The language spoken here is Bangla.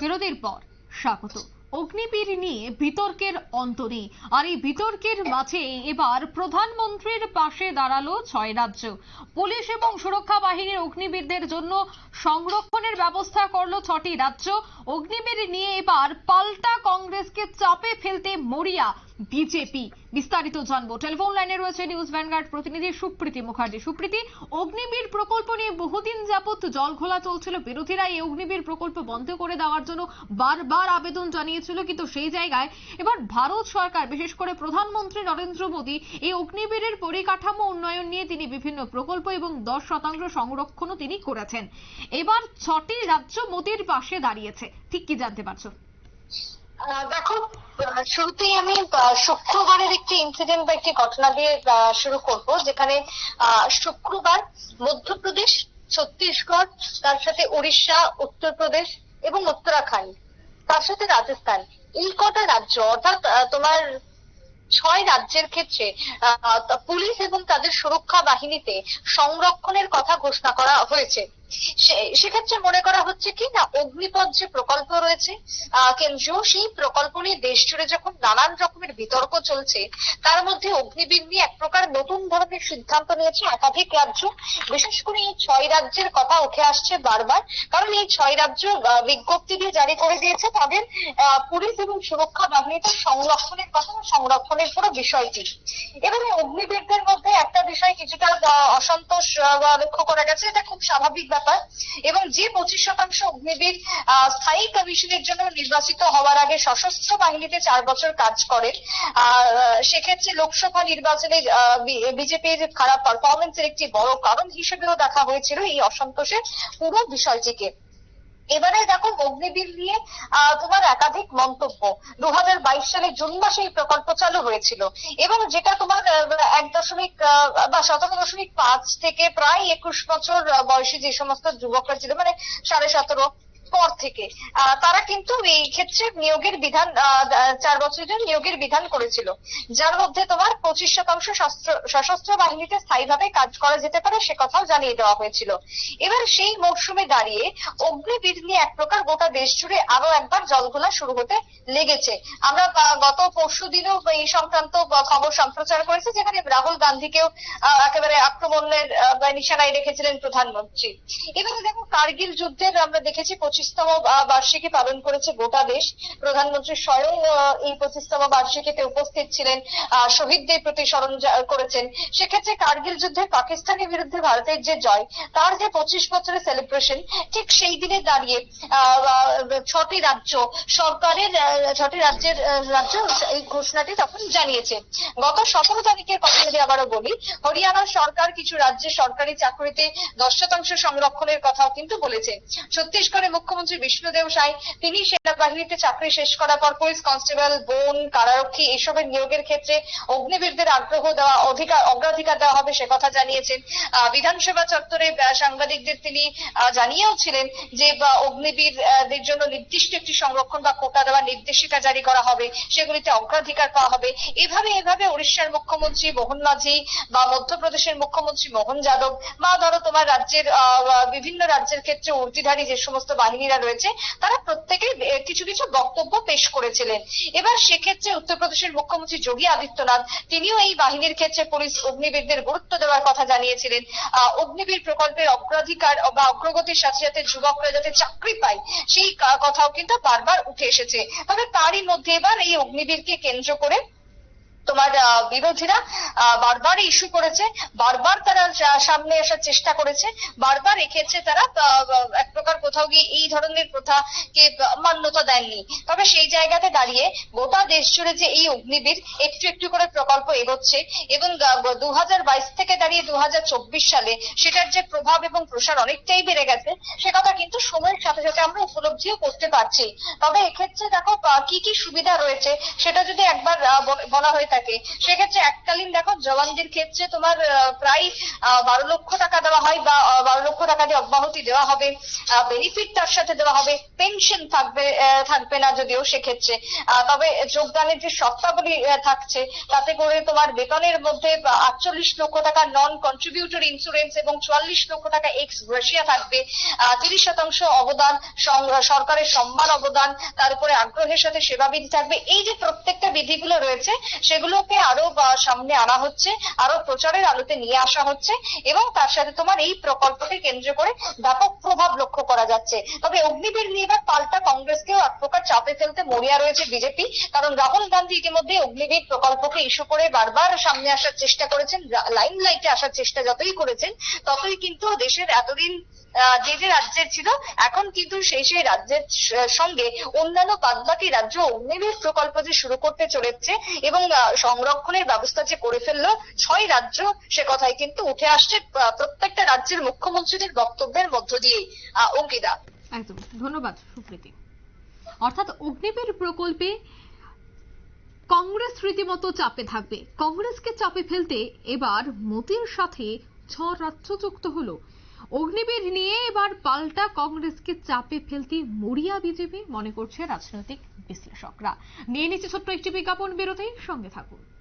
বিরতির পর। স্বাগত। অগ্নিবীর নিয়ে বিতর্কের অন্ত নেই আর এই বিতর্কের মাঝে এবার প্রধানমন্ত্রীর পাশে দাঁড়াল ছয় রাজ্য। পুলিশ এবং সুরক্ষা বাহিনীর অগ্নিবীরদের জন্য সংরক্ষণের ব্যবস্থা করল ছটি রাজ্য। অগ্নিবীর নিয়ে এবার পাল্টা কংগ্রেসকে চাপে ফেলতে মরিয়া বিজেপি বিস্তারিত জানব। টেলিফোন লাইনে রয়েছে নিউজ ভ্যানগার্ড প্রতিনিধি সুপ্রীতি মুখার্জি। সুপ্রীতি, অগ্নিবীর প্রকল্প নিয়ে বহুদিন যাবত জল ঘোলা চলছিল। বিরোধীরা এই অগ্নিবীর প্রকল্প বন্ধ করে দেওয়ার জন্য বারবার আবেদন জানিয়েছিল, কিন্তু সেই জায়গায় এবার ভারত সরকার, বিশেষ করে প্রধানমন্ত্রী নরেন্দ্র মোদী, এই অগ্নিবীরের পরিকাঠামো উন্নয়ন নিয়ে তিনি বিভিন্ন প্রকল্প এবং দশ শতাংশ সংরক্ষণও তিনি করেছেন। এবার ছটি রাজ্য মোদীর পাশে দাঁড়িয়েছে। ঠিক কি জানতে পারছ? দেখো শুরুতেই আমি শুক্রবারের একটি ইনসিডেন্ট বা একটি ঘটনা দিয়ে শুরু করব, যেখানে শুক্রবার মধ্যপ্রদেশ, ছত্তিশগড়, তার সাথে উড়িষ্যা উত্তরপ্রদেশ এবং উত্তরাখণ্ড, তার সাথে রাজস্থান। এই কটা রাজ্য, অর্থাৎ তোমার ছয় রাজ্যের ক্ষেত্রে পুলিশ এবং তাদের সুরক্ষা বাহিনীতে সংরক্ষণের কথা ঘোষণা করা হয়েছে। সেক্ষেত্রে মনে করা হচ্ছে কি, না, অগ্নিপথ যে প্রকল্প রয়েছে কেন্দ্রীয় সেই প্রকল্প নিয়ে দেশ জুড়ে যখন নানান রকমের বিতর্ক চলছে, তার মধ্যে অগ্নিবীর নিয়ে এক প্রকার নতুন ধরনের সিদ্ধান্ত নিয়েছে একাধিক রাজ্য। বিশেষ করে এই ছয় রাজ্যের কথা উঠে আসছে বারবার, কারণ এই ছয় রাজ্য বিজ্ঞপ্তি দিয়ে জারি করে দিয়েছে তাদের পুলিশ এবং সুরক্ষা বাহিনীতে সংরক্ষণের কথা সংরক্ষণের পুরো বিষয়টি। এবারে অগ্নিবীরদের মধ্যে একটা বিষয় কিছুটা অসন্তোষ লক্ষ্য করা গেছে, এটা খুব স্বাভাবিক ব্যাপার। এবং যে পঁচিশ শতাংশ অগ্নিবীর স্থায়ী কমিশনের জন্য নির্বাচিত হওয়ার আগে সশস্ত্র বাহিনীতে চার বছর কাজ করেন। সেক্ষেত্রে লোকসভা নির্বাচনে বিজেপির খারাপ পারফরমেন্সের একটি বড় কারণ হিসেবেও দেখা হয়েছিল এই অসন্তোষের পুরো বিষয়টিকে। এবারে দেখো অগ্নিবীর নিয়ে তোমার একাধিক মন্তব্য। দু হাজার বাইশ সালে জুন মাসে এই প্রকল্প চালু হয়েছিল। এবং যেটা তোমার এক দশমিক বা সতেরো দশমিক পাঁচ থেকে প্রায় একুশ বছর বয়সী যে সমস্ত যুবকরা ছিল মানে সাড়ে সতেরো পর থেকে। তারা কিন্তু এই ক্ষেত্রে নিয়োগের বিধান চার বছরের জন্য নিয়োগের বিধান করেছিল। যার মধ্যে তোমার পঁচিশ শতাংশ সশস্ত্র- বাহিনীতে স্থায়ীভাবে কাজ করা যেতে পারে সে কথাও জানিয়ে দেওয়া হয়েছিল। এবার সেই মরশুমে দাঁড়িয়ে অগ্নিবীর নিয়ে এক প্রকার গোটা দেশ জুড়ে আরও একবার জলঘোলা শুরু হতে লেগেছে। আমরা গত পরশু দিনেও এই সংক্রান্ত খবর সম্প্রচার করেছে, যেখানে রাহুল গান্ধীকেও একেবারে আক্রমণের নিশানায় রেখেছিলেন প্রধানমন্ত্রী। এবারে দেখো, কার্গিল যুদ্ধের আমরা দেখেছি পঁচিশতম বার্ষিকী পালন করেছে গোটা দেশ। প্রধানমন্ত্রী স্বয়ং এই পঁচিশতম বার্ষিকীতে উপস্থিত ছিলেন শহীদদের প্রতি স্মরণ করেছেন। সেক্ষেত্রে কার্গিল যুদ্ধে পাকিস্তানের বিরুদ্ধে ভারতের যে জয়, তার যে পঁচিশ বছরের সেলিব্রেশন ঠিক সেই দিনে দাঁড়িয়ে ছটি রাজ্য, সরকারের ছটি রাজ্যের রাজ্য এই ঘোষণাটি তখন জানিয়েছে। গত সতেরো তারিখের কথা যদি আবারও বলি হরিয়ানার সরকার কিছু রাজ্যে সরকারি চাকরিতে দশ শতাংশ সংরক্ষণের কথাও কিন্তু বলেছে। ছত্তিশগড়ের মুখ্যমন্ত্রী বিষ্ণুদেব সাই তিনি সেনাবাহিনীতে চাকরি শেষ করার পর পুলিশ কনস্টেবল, বন, কারারক্ষী এসবের নিয়োগের ক্ষেত্রে অগ্নিবীরদের আগ্রহ দেওয়া, অধিকার, অগ্রাধিকার দেওয়া হবে সে কথা জানিয়েছেন। বিধানসভা চত্বরে সাংবাদিকদের তিনি জানিয়েও ছিলেন যে অগ্নিবীরদের জন্য নির্দিষ্ট একটি সংরক্ষণ বা কোটা দেওয়া নির্দেশিকা জারি করা হবে, সেগুলিতে অগ্রাধিকার পাওয়া হবে। এভাবে এভাবে উড়িষ্যার মুখ্যমন্ত্রী মোহন মাঝি বা মধ্যপ্রদেশের মুখ্যমন্ত্রী মোহন যাদব বা ধরো তোমার রাজ্যের বিভিন্ন রাজ্যের ক্ষেত্রে ঊর্ধ্বধারী যে সমস্ত বাহিনীরা রয়েছে, তারা প্রত্যেকে কিছু কিছু বক্তব্য পেশ করেছিলেন। এবার সেক্ষেত্রে উত্তরপ্রদেশের মুখ্যমন্ত্রী যোগী আদিত্যনাথ, তিনিও এই বাহিনীর ক্ষেত্রে পুলিশ অগ্নিবীরদের গুরুত্ব দেওয়ার কথা জানিয়েছিলেন। অগ্নিবীর প্রকল্পের অগ্রাধিকার বা অগ্রগতির সাথে সাথে যুবকরা যাতে চাকরি পায়, সেই কথাও কিন্তু বারবার উঠে এসেছে। তবে তারই মধ্যে এবার এই অগ্নিবীরকে কেন্দ্র করে তোমার বিরোধীরা বারবার ইস্যু করেছে, বারবার তারা সামনে আসার চেষ্টা করেছে, বারবার এক্ষেত্রে তারা কোথাও গিয়ে এই ধরনের প্রথাকে মান্যতা দেননি। তবে সেই জায়গাতে দাঁড়িয়ে গোটা দেশ জুড়ে যে এই অগ্নিবীর একটু একটু করে প্রকল্প এগোচ্ছে এবং দু হাজার বাইশ থেকে দাঁড়িয়ে দু হাজার চব্বিশ সালে সেটার যে প্রভাব এবং প্রসার অনেকটাই বেড়ে গেছে, সে কথা কিন্তু সময়ের সাথে সাথে আমরা উপলব্ধিও করতে পারছি। তবে এক্ষেত্রে দেখো কি কি সুবিধা রয়েছে সেটা যদি একবার বলা হয়ে থাকে, সেক্ষেত্রে এককালীন দেখো, জওয়ানদের ক্ষেত্রে তোমার প্রায় বারো লক্ষ টাকা দেওয়া হয় বা বারো লক্ষ টাকা দিয়ে অব্যাহতি দেওয়া হবে। বেনিফিট তার সাথে দেওয়া হবে, পেনশন থাকবে থাকবে না যদিও সেক্ষেত্রে। তবে যোগদানের যে শর্তাবলী থাকছে, তাতে করে তোমার বেতনের মধ্যে আটচল্লিশ লক্ষ টাকা নন কন্ট্রিবিউটর ইন্স্যুরেন্স এবং চুয়াল্লিশ লক্ষ টাকা এক্স গ্রেসিয়া থাকবে। তিরিশ শতাংশ অবদান সরকারের সম্মান অবদান, তার উপরে আগ্রহের সাথে সেবা বিধি থাকবে। এই যে প্রত্যেকটা বিধিগুলো রয়েছে, সেগুলোকে আরও সামনে আনা হচ্ছে, আরও প্রচারের আলোতে নিয়ে আসা হচ্ছে, এবং তার সাথে তোমার এই প্রকল্পকে কেন্দ্র করে ব্যাপক প্রভাব লক্ষ্য করা যাচ্ছে। তবে অগ্নিবীর নিয়ে এবার পাল্টা কংগ্রেসকেও এক প্রকার চাপে ফেলতে মরিয়া রয়েছে বিজেপি। কারণ রাহুল গান্ধী ইতিমধ্যে অগ্নিবীর প্রকল্পকে ইস্যু করে বারবার সামনে আসার চেষ্টা করেছেন লাইম লাইটে আসার চেষ্টা যতই করেছেন ততই কিন্তু দেশের এতদিন যে যে রাজ্যের ছিল এখন কিন্তু সেই সেই রাজ্যের সঙ্গে অন্যান্য বাদবাকি রাজ্য অগ্নিবীর প্রকল্প যে শুরু করতে চলেছে এবং সংরক্ষণের ব্যবস্থা যে করে ফেলল ছয় রাজ্য সে কথাই কিন্তু উঠে আসছে প্রত্যেকটা রাজ্যের মুখ্যমন্ত্রীদের বক্তব্যের মধ্য দিয়েই আহ, অঙ্কিতা একদম। ধন্যবাদ, সুপ্রীতি। অর্থাৎ অগ্নিবীর প্রকল্পে কংগ্রেস রীতিমতো চাপে থাকবে। কংগ্রেসকে চাপে ফেলতে এবার মোদির সাথে ছ রাজ্য যুক্ত হলো। অগ্নিবীর নিয়ে এবার পাল্টা কংগ্রেসকে চাপে ফেলতে মরিয়া বিজেপি, মনে করছে রাজনৈতিক বিশ্লেষকরা। নিয়ে নিচ্ছে ছোট্ট একটি বিজ্ঞাপন বিরতি সঙ্গে থাকুন।